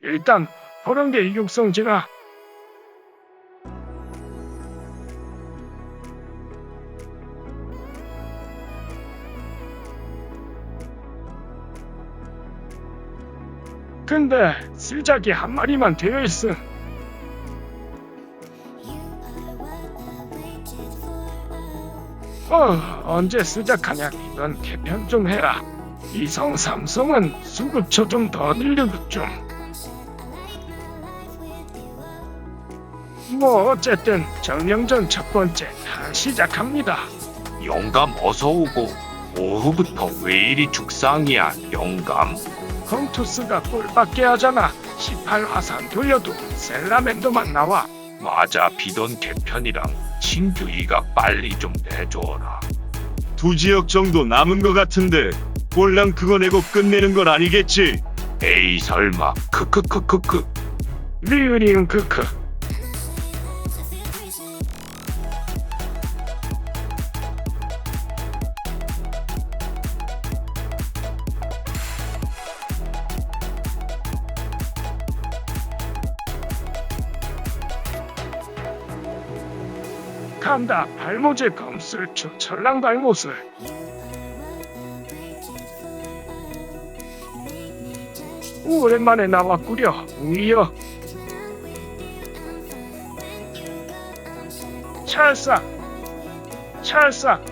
일단 그런 게 육성지라 근데 슬작이 한 마리만 되어 있음 어 언제 시작하냐? 이건 개편 좀 해라. 이성 삼성은 수급처 좀 더 늘리고 좀 뭐 어쨌든 정명전 첫 번째 다 시작합니다. 영감 어서 오고 오후부터 왜 이리 죽상이야 영감 컴투스가 꼴밖에 하잖아. 18화산 돌려도 셀라맨더만 나와. 맞아 비던 개편이랑 신규 이각 빨리 좀 내줘라 두 지역 정도 남은 것 같은데 꼴랑 그거 내고 끝내는 건 아니겠지? 에이 설마 크크크크크 리으리응 크크. 간다. 발모제 검술 저 철랑 발못을 오랜만에 나왔구려. 우이여. 찰싹. 찰싹.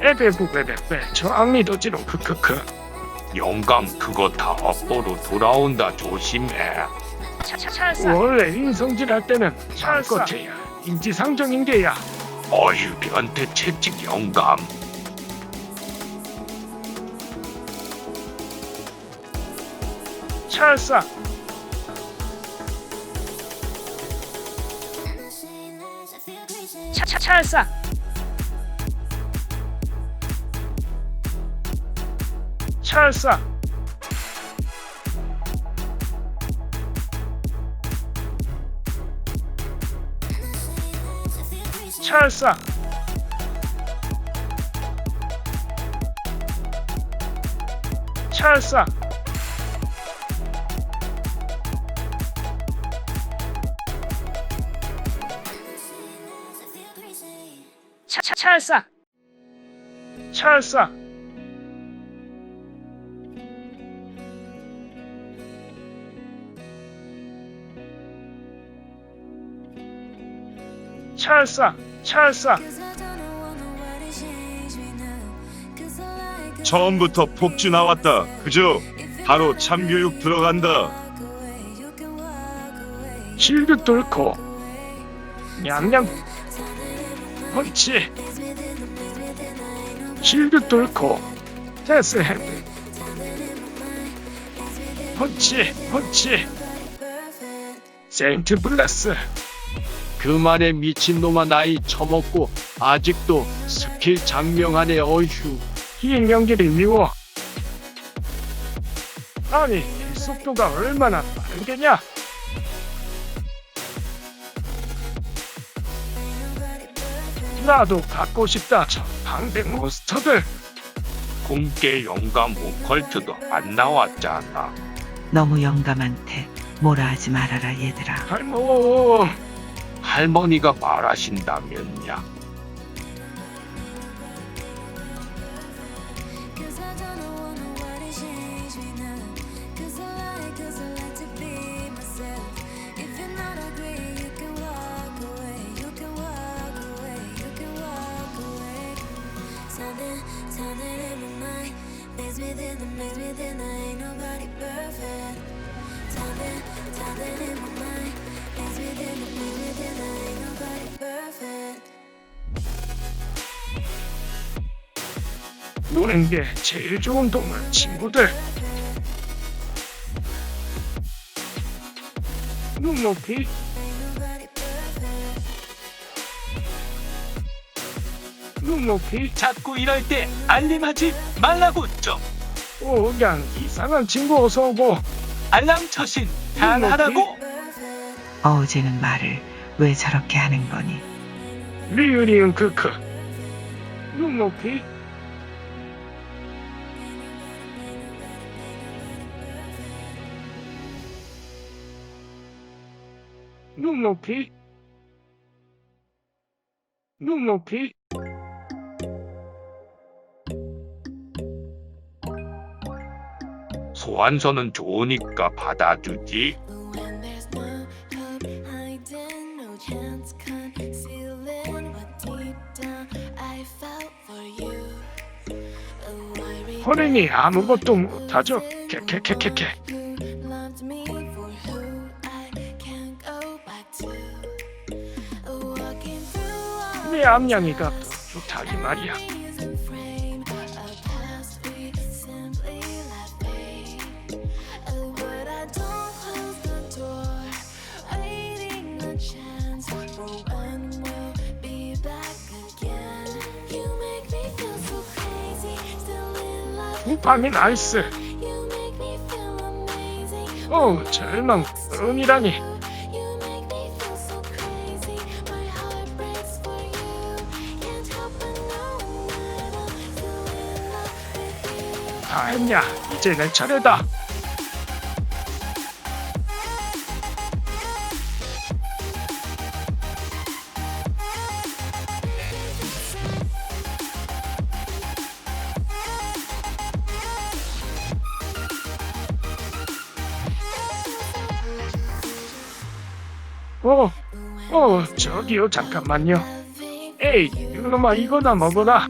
에베부베베베. 저 악리도지로 크크크. 영감 그거 다 업보로 돌아온다. 조심해 원래 인성질 할 때는 찰것해야. 인지상정인 게야. 어휴 변태 채찍 영감. 찰싹 찰싹 찰싹 찰싹. 찰싹. 차, 차, 찰싹. 찰싹 찰싹 찰싹 처음부터 폭주 나왔다. 그죠? 바로 참교육 들어간다. 실드 뚫고. 냠냠. 펀치 실드 뚫고. 데스 헤드 펀치 펀치 세인트 블레스 그 말에 미친놈아 나이 처먹고 아직도 스킬 장명하네 어휴. 이 명길이 미워. 아니 이 속도가 얼마나 빠른 게냐? 나도 갖고 싶다 저 방대 몬스터들. 공개 영감 오컬트도 안 나왔잖아. 너무 영감한테 뭐라 하지 말아라 얘들아. 할멈 할머니가 말하신다면야 don't wanna what it changed me now. Cause I like, 노는 게 제일 좋은 동물 친구들. 눈높이. 눈높이. 자꾸 이럴 때 알림하지 말라고 좀. 오 그냥 이상한 친구 어서 오고. 알람 처신 다 하라고. 어제는 말을 왜 저렇게 하는 거니? 리으리응 크크. 눈높이 눈높이 눈높이 소환서는 좋으니까 받아주지. Oh, 호랭이 아무것도 못하죠 캐캐캐캐캐 왜 암양이가 좋다기 말이야. 쿠팡인 아이스. 오, 절망, 론이라니. 다 했냐 이제 내 차례다 어, 어, 저기요, 잠깐만요. 에이, 이놈아, 이거나 먹어라.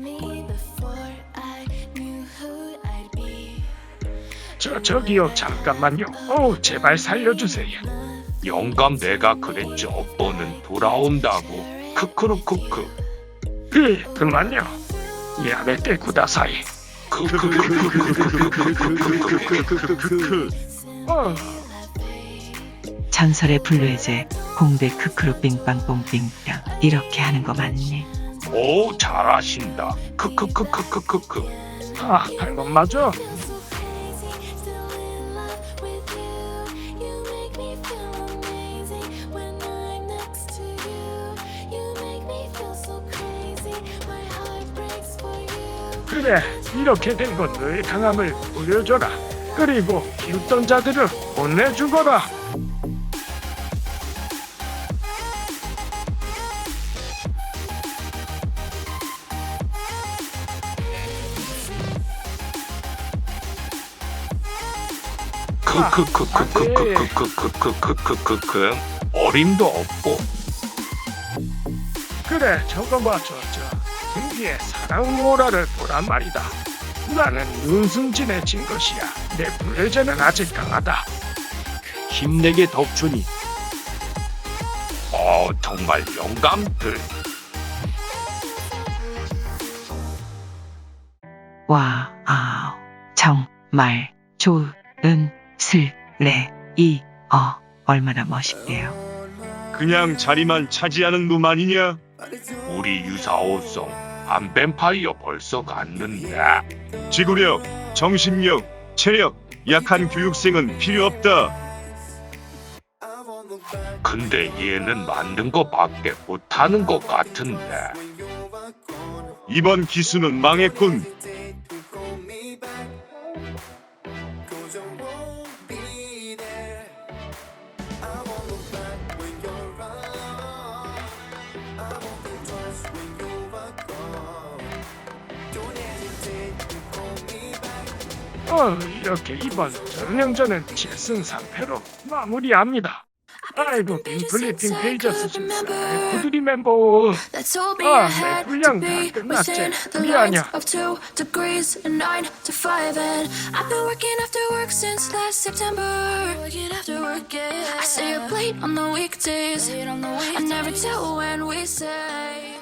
저, 저기요, 잠깐만요. 어, 제발 살려주세요. 영감 내가 그랬죠. 너는 돌아온다고. 크크루크크. 그, 그만요. 야메떼 구다 사이. 크크크크크크크크크크크크크 어, 전설의 블루해제 공대 크크루 빙빵뽕빙뿅 이렇게 하는 거 맞니? 오 잘하신다. 크크크크크크크. 아, 발건 맞아. so crazy, 그래, 이렇게 된건 너의 강함을 보여줘라. 그리고 기웃던 자들을 혼내주거라. 크크크크크크크크크크크크. 어림도 없고. 그래, 저거 저. 등기에 사나운 오라를 보란 말이다. 나는 눈승진에 진 것이야. 내 불레제는 아직 강하다. 힘내게 덕춘이 어 정말 영감들. 와, 아우, 정말, 좋은, 슬, 레, 이, 어, 얼마나 멋있대요. 그냥 자리만 차지하는 놈 아니냐? 우리 유사오성 안 뱀파이어 벌써 갔는데. 지구력, 정신력, 체력, 약한 교육생은 필요 없다. 근데 얘는 만든 거밖에 못하는 것 같은데. 이번 기수는 망했군. 어, 이렇게 이번 전령전은 7승 3패로 마무리합니다. 아이고, 빈플리핑 페이저스 구두리 멤버. Ah, had to 분량 다 끝났지. within the 미안해. lines of two degrees and nine to five. And I've been working after work since last September. Working after work, yeah. I stay up late on the weekdays. I never tell when we say.